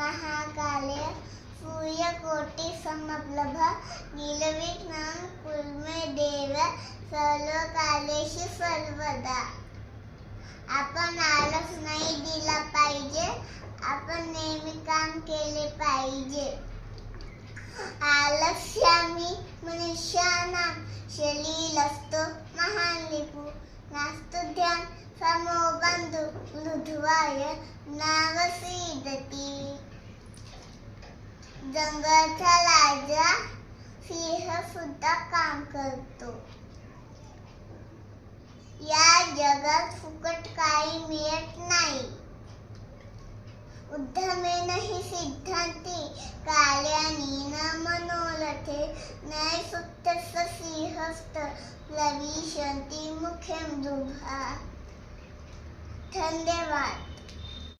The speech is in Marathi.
महाकाले सूर्यकोटि समप्लभ नीलविघ्नं कुर्मे देव सर्वकालेषु सर्वदा. आपण आलस नाही दिला पाहिजे आपण नेहमी काम केले पाहिजे. आलस्यामी मनुष्याना शलील असतो महान लिपू नास्त ध्यान समोर बंधू नाव सीदती. जंगलचा राजा सिंह सुद्धा काम करतो. या जगात फुकट काही मिळत नाही. उद्धमेनहि सिद्धांती कार्यानी न मनोरथे न्याय सुप्तस्य सिंहस्त प्रविशन्ति मुखें दुभा. धन्यवाद.